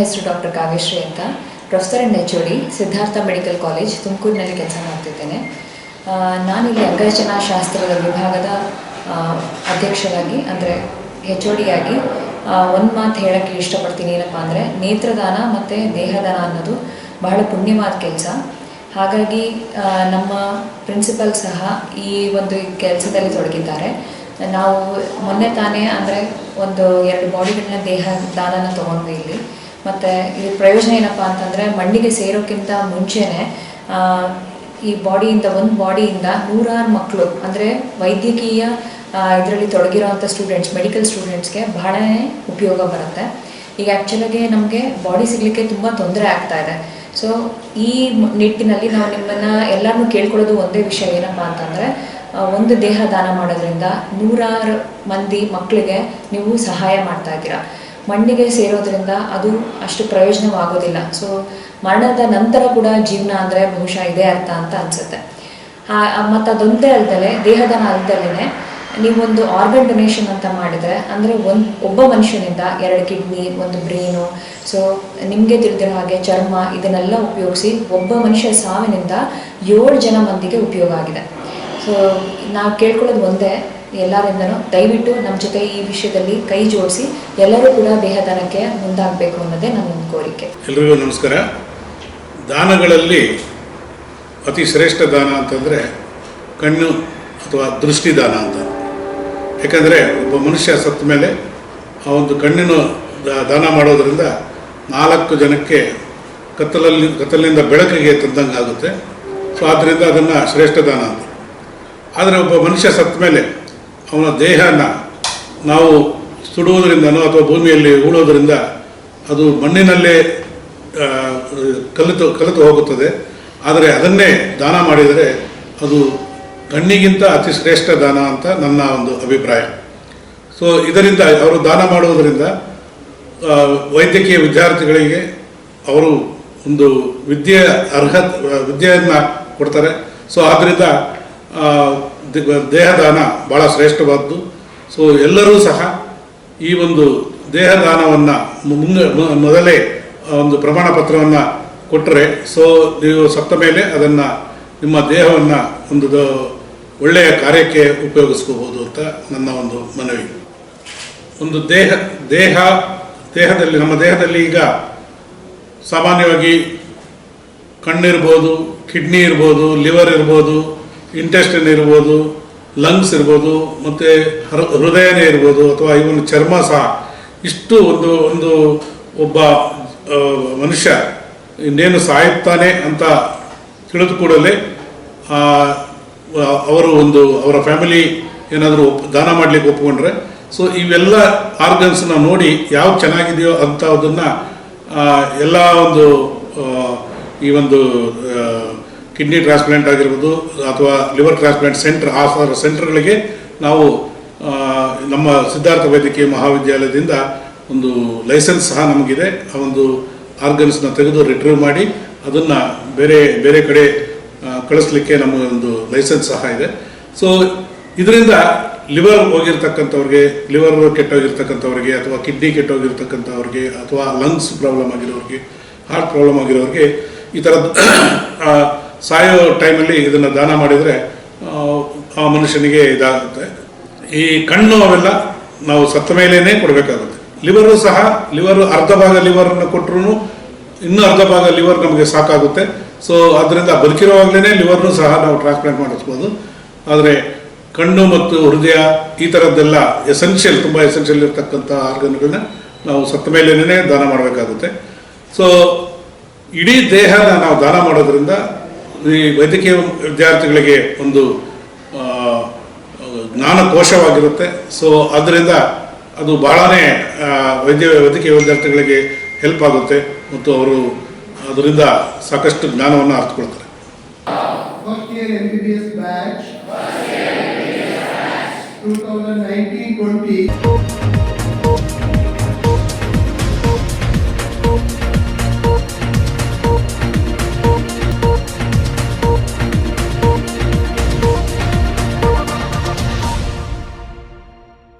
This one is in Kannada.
ಹೆಸರು ಡಾಕ್ಟರ್ ಕಾವ್ಯಶ್ರೀ ಅಂತ. Professor in H D Siddhartha medical college, ತುಮಕೂರಿನಲ್ಲಿ ಕೆಲಸ ಮಾಡ್ತಿದ್ದೇನೆ. ನಾನಿಲ್ಲಿ ಅಂಗರಚನಾ ಶಾಸ್ತ್ರದ ವಿಭಾಗದ ಅಧ್ಯಕ್ಷರಾಗಿ, ಅಂದರೆ ಹೆಚ್ ಡಿಯಾಗಿ ಒಂದು ಮಾತು ಹೇಳೋಕ್ಕೆ ಇಷ್ಟಪಡ್ತೀನಿ ಏನಪ್ಪ ಅಂದರೆ, ನೇತ್ರದಾನ ಮತ್ತು ದೇಹದಾನ ಅನ್ನೋದು ಬಹಳ ಪುಣ್ಯವಾದ ಕೆಲಸ. ಹಾಗಾಗಿ ನಮ್ಮ ಪ್ರಿನ್ಸಿಪಲ್ ಸಹ ಈ ಒಂದು ಕೆಲಸದಲ್ಲಿ ತೊಡಗಿದ್ದಾರೆ. ನಾವು ಮೊನ್ನೆ ತಾನೇ ಅಂದರೆ ಒಂದು ಎರಡು ಬಾಡಿಗಳನ್ನ ದೇಹ ದಾನನ ತೊಗೊಂಡ್ವಿ ಇಲ್ಲಿ. ಮತ್ತು ಇದ್ರ ಪ್ರಯೋಜನ ಏನಪ್ಪ ಅಂತಂದರೆ ಮಣ್ಣಿಗೆ ಸೇರೋಕ್ಕಿಂತ ಮುಂಚೆನೇ ಈ ಬಾಡಿಯಿಂದ ಒಂದು ಬಾಡಿಯಿಂದ ನೂರಾರು ಮಕ್ಕಳು ಅಂದರೆ ವೈದ್ಯಕೀಯ ಇದರಲ್ಲಿ ತೊಡಗಿರೋವಂಥ ಸ್ಟೂಡೆಂಟ್ಸ್ ಮೆಡಿಕಲ್ ಸ್ಟೂಡೆಂಟ್ಸ್ಗೆ ಬಹಳನೇ ಉಪಯೋಗ ಬರುತ್ತೆ. ಈಗ ಆ್ಯಕ್ಚುಲಾಗಿ ನಮಗೆ ಬಾಡಿ ಸಿಗಲಿಕ್ಕೆ ತುಂಬ ತೊಂದರೆ ಆಗ್ತಾ ಇದೆ. ಸೊ ಈ ನಿಟ್ಟಿನಲ್ಲಿ ನಾವು ನಿಮ್ಮನ್ನು ಎಲ್ಲರನ್ನೂ ಕೇಳ್ಕೊಳ್ಳೋದು ಒಂದೇ ವಿಷಯ ಏನಪ್ಪ ಅಂತಂದರೆ ಒಂದು ದೇಹ ದಾನ ಮಾಡೋದ್ರಿಂದ ನೂರಾರು ಮಂದಿ ಮಕ್ಕಳಿಗೆ ನೀವು ಸಹಾಯ ಮಾಡ್ತಾ ಇದ್ದೀರಾ. ಮಣ್ಣಿಗೆ ಸೇರೋದ್ರಿಂದ ಅದು ಅಷ್ಟು ಪ್ರಯೋಜನವಾಗೋದಿಲ್ಲ. ಸೊ ಮರಣದ ನಂತರ ಕೂಡ ಜೀವನ ಅಂದರೆ ಬಹುಶಃ ಇದೇ ಅರ್ಥ ಅಂತ ಅನಿಸುತ್ತೆ. ಮತ್ತು ಅದೊಂದೇ ಅಲ್ದಲೆ, ದೇಹದಾನ ಅಲ್ದಲೇ ನೀವೊಂದು ಆರ್ಗನ್ ಡೊನೇಷನ್ ಅಂತ ಮಾಡಿದರೆ, ಅಂದರೆ ಒಂದು ಒಬ್ಬ ಮನುಷ್ಯನಿಂದ ಎರಡು ಕಿಡ್ನಿ ಒಂದು ಬ್ರೈನು ಸೊ ನಿಮಗೆ ತಿಳಿದಿರೋ ಹಾಗೆ ಚರ್ಮ, ಇದನ್ನೆಲ್ಲ ಉಪಯೋಗಿಸಿ ಒಬ್ಬ ಮನುಷ್ಯ ಸಾವಿನಿಂದ ಏಳು ಜನ ಮಂದಿಗೆ ಉಪಯೋಗ ಆಗಿದೆ. ಸೊ ನಾವು ಕೇಳ್ಕೊಳ್ಳೋದು ಒಂದೇ, ಎಲ್ಲರಿಂದನೂ ದಯವಿಟ್ಟು ನಮ್ಮ ಜೊತೆ ಈ ವಿಷಯದಲ್ಲಿ ಕೈ ಜೋಡಿಸಿ ಎಲ್ಲರೂ ಕೂಡ ದೇಹದಾನಕ್ಕೆ ಮುಂದಾಗಬೇಕು ಅನ್ನೋದೇ ನನ್ನ ಒಂದು ಕೋರಿಕೆ. ಎಲ್ರಿಗೂ ನಮಸ್ಕಾರ. ದಾನಗಳಲ್ಲಿ ಅತಿ ಶ್ರೇಷ್ಠ ದಾನ ಅಂತಂದರೆ ಕಣ್ಣು ಅಥವಾ ದೃಷ್ಟಿದಾನ ಅಂತ. ಯಾಕಂದರೆ ಒಬ್ಬ ಮನುಷ್ಯ ಸತ್ತ ಮೇಲೆ ಆ ಒಂದು ಕಣ್ಣಿನ ದಾನ ಮಾಡೋದರಿಂದ ನಾಲ್ಕು ಜನಕ್ಕೆ ಕತ್ತಲಲ್ಲಿ, ಕತ್ತಲಿನಿಂದ ಬೆಳಕಿಗೆ ತಂದಂಗೆ ಆಗುತ್ತೆ ಸೊ ಆದ್ದರಿಂದ ಅದನ್ನು ಶ್ರೇಷ್ಠ ದಾನ ಅಂತ. ಆದರೆ ಒಬ್ಬ ಮನುಷ್ಯ ಸತ್ತ ಮೇಲೆ ಅವನ ದೇಹನ ನಾವು ಸುಡುವುದರಿಂದನೋ ಅಥವಾ ಭೂಮಿಯಲ್ಲಿ ಉಳೋದ್ರಿಂದ ಅದು ಮಣ್ಣಿನಲ್ಲೇ ಕಲಿತು ಕಲಿತು ಹೋಗುತ್ತದೆ. ಆದರೆ ಅದನ್ನೇ ದಾನ ಮಾಡಿದರೆ ಅದು ಕಣ್ಣಿಗಿಂತ ಅತಿ ಶ್ರೇಷ್ಠ ದಾನ ಅಂತ ನನ್ನ ಒಂದು ಅಭಿಪ್ರಾಯ. ಸೊ ಇದರಿಂದ ಅವರು ದಾನ ಮಾಡುವುದರಿಂದ ವೈದ್ಯಕೀಯ ವಿದ್ಯಾರ್ಥಿಗಳಿಗೆ ಅವರು ಒಂದು ವಿದ್ಯೆ ಅರ್ಹ ವಿದ್ಯೆಯನ್ನು ಕೊಡ್ತಾರೆ. ಸೊ ಆದ್ದರಿಂದ ದೇಹದಾನ ಭಾಳ ಶ್ರೇಷ್ಠವಾದ್ದು. ಸೊ ಎಲ್ಲರೂ ಸಹ ಈ ಒಂದು ದೇಹದಾನವನ್ನು ಮುಂದೆ ಮೊದಲೇ ಒಂದು ಪ್ರಮಾಣ ಪತ್ರವನ್ನು ಕೊಟ್ಟರೆ ಸೊ ನೀವು ಸತ್ತ ಮೇಲೆ ಅದನ್ನು ನಿಮ್ಮ ದೇಹವನ್ನು ಒಂದು ಒಳ್ಳೆಯ ಕಾರ್ಯಕ್ಕೆ ಉಪಯೋಗಿಸ್ಕೋಬೋದು ಅಂತ ನನ್ನ ಒಂದು ಮನವಿ. ಒಂದು ದೇಹ ದೇಹ, ದೇಹದಲ್ಲಿ, ನಮ್ಮ ದೇಹದಲ್ಲಿ ಈಗ ಸಾಮಾನ್ಯವಾಗಿ ಕಣ್ಣಿರ್ಬೋದು, ಕಿಡ್ನಿ ಇರ್ಬೋದು, ಲಿವರ್ ಇರ್ಬೋದು ಇಂಟೆಸ್ಟಿನ್ ಇರ್ಬೋದು ಲಂಗ್ಸ್ ಇರ್ಬೋದು, ಮತ್ತು ಹೃದಯನೇ ಇರ್ಬೋದು, ಅಥವಾ ಇವನ್ ಚರ್ಮ ಸಹ. ಇಷ್ಟು ಒಂದು ಒಂದು ಒಬ್ಬ ಮನುಷ್ಯ ಇನ್ನೇನು ಸಾಯುತ್ತಾನೆ ಅಂತ ತಿಳಿದು ಕೂಡಲೇ ಅವರು ಒಂದು, ಅವರ ಫ್ಯಾಮಿಲಿ ಏನಾದರೂ ದಾನ ಮಾಡಲಿಕ್ಕೆ ಒಪ್ಪಿಕೊಂಡ್ರೆ ಸೊ ಇವೆಲ್ಲ ಆರ್ಗನ್ಸ್ನ ನೋಡಿ ಯಾವ ಚೆನ್ನಾಗಿದೆಯೋ ಅಂಥದನ್ನು ಎಲ್ಲ ಒಂದು ಈ ಒಂದು ಕಿಡ್ನಿ ಟ್ರಾನ್ಸ್ಪ್ಲಾಂಟ್ ಆಗಿರ್ಬೋದು ಅಥವಾ ಲಿವರ್ ಟ್ರಾನ್ಸ್ಪ್ಲಾಂಟ್ ಸೆಂಟರ್ ಆ ಸೆಂಟರ್ಗಳಿಗೆ ನಾವು ನಮ್ಮ ಸಿದ್ಧಾರ್ಥ ವೈದ್ಯಕೀಯ ಮಹಾವಿದ್ಯಾಲಯದಿಂದ ಒಂದು ಲೈಸೆನ್ಸ್ ಸಹ ನಮಗಿದೆ. ಆ ಒಂದು ಆರ್ಗನ್ಸ್ನ ತೆಗೆದು ರಿಟ್ರೀವ್ ಮಾಡಿ ಅದನ್ನು ಬೇರೆ ಬೇರೆ ಕಡೆ ಕಳಿಸ್ಲಿಕ್ಕೆ ನಮಗೆ ಒಂದು ಲೈಸೆನ್ಸ್ ಸಹ ಇದೆ. ಸೊ ಇದರಿಂದ ಲಿವರ್ ಹೋಗಿರ್ತಕ್ಕಂಥವ್ರಿಗೆ ಲಿವರ್ ಕೆಟ್ಟೋಗಿರ್ತಕ್ಕಂಥವ್ರಿಗೆ ಅಥವಾ ಕಿಡ್ನಿ ಕೆಟ್ಟೋಗಿರ್ತಕ್ಕಂಥವ್ರಿಗೆ ಅಥವಾ ಲಂಗ್ಸ್ ಪ್ರಾಬ್ಲಮ್ ಆಗಿರೋರಿಗೆ ಹಾರ್ಟ್ ಪ್ರಾಬ್ಲಮ್ ಆಗಿರೋರಿಗೆ ಈ ಥರದ್ದು ಆ, ಸಾಯೋ ಟೈಮಲ್ಲಿ ಇದನ್ನು ದಾನ ಮಾಡಿದರೆ ಆ, ಮನುಷ್ಯನಿಗೆ ಇದಾಗುತ್ತೆ. ಈ ಕಣ್ಣು ಅವೆಲ್ಲ ನಾವು ಸತ್ತ ಮೇಲೇನೆ ಕೊಡಬೇಕಾಗುತ್ತೆ. ಲಿವರು ಸಹ ಲಿವರ್ ಅರ್ಧ ಭಾಗ ಲಿವರನ್ನು ಕೊಟ್ಟರು ಇನ್ನೂ ಅರ್ಧ ಭಾಗ ಲಿವರ್ ನಮಗೆ ಸಾಕಾಗುತ್ತೆ. ಸೊ ಅದರಿಂದ ಬದುಕಿರುವಾಗಲೇ ಲಿವರ್ನು ಸಹ ನಾವು ಟ್ರಾನ್ಸ್ಪ್ಲಾಂಟ್ ಮಾಡಿಸ್ಬೋದು. ಆದರೆ ಕಣ್ಣು ಮತ್ತು ಹೃದಯ ಈ ಥರದ್ದೆಲ್ಲ ಎಸೆನ್ಷಿಯಲ್ ತುಂಬ ಎಸೆನ್ಷಿಯಲ್ ಇರತಕ್ಕಂಥ ಆರ್ಗನ್ಗಳನ್ನ ನಾವು ಸತ್ತ ಮೇಲೇನೆ ದಾನ ಮಾಡಬೇಕಾಗುತ್ತೆ. ಸೊ ಇಡೀ ದೇಹನ ನಾವು ದಾನ ಮಾಡೋದ್ರಿಂದ ಈ ವೈದ್ಯಕೀಯ ವಿದ್ಯಾರ್ಥಿಗಳಿಗೆ ಒಂದು ಜ್ಞಾನಕೋಶವಾಗಿರುತ್ತೆ ಸೊ ಅದರಿಂದ ಅದು ಬಹಳನೇ ವೈದ್ಯ, ವೈದ್ಯಕೀಯ ವಿದ್ಯಾರ್ಥಿಗಳಿಗೆ ಹೆಲ್ಪ್ ಆಗುತ್ತೆ ಮತ್ತು ಅವರು ಅದರಿಂದ ಸಾಕಷ್ಟು ಜ್ಞಾನವನ್ನು ಅರ್ಥಕೊಳ್ತಾರೆ ಬ್ಯಾಚ್ year MBBS batch. 2019-20.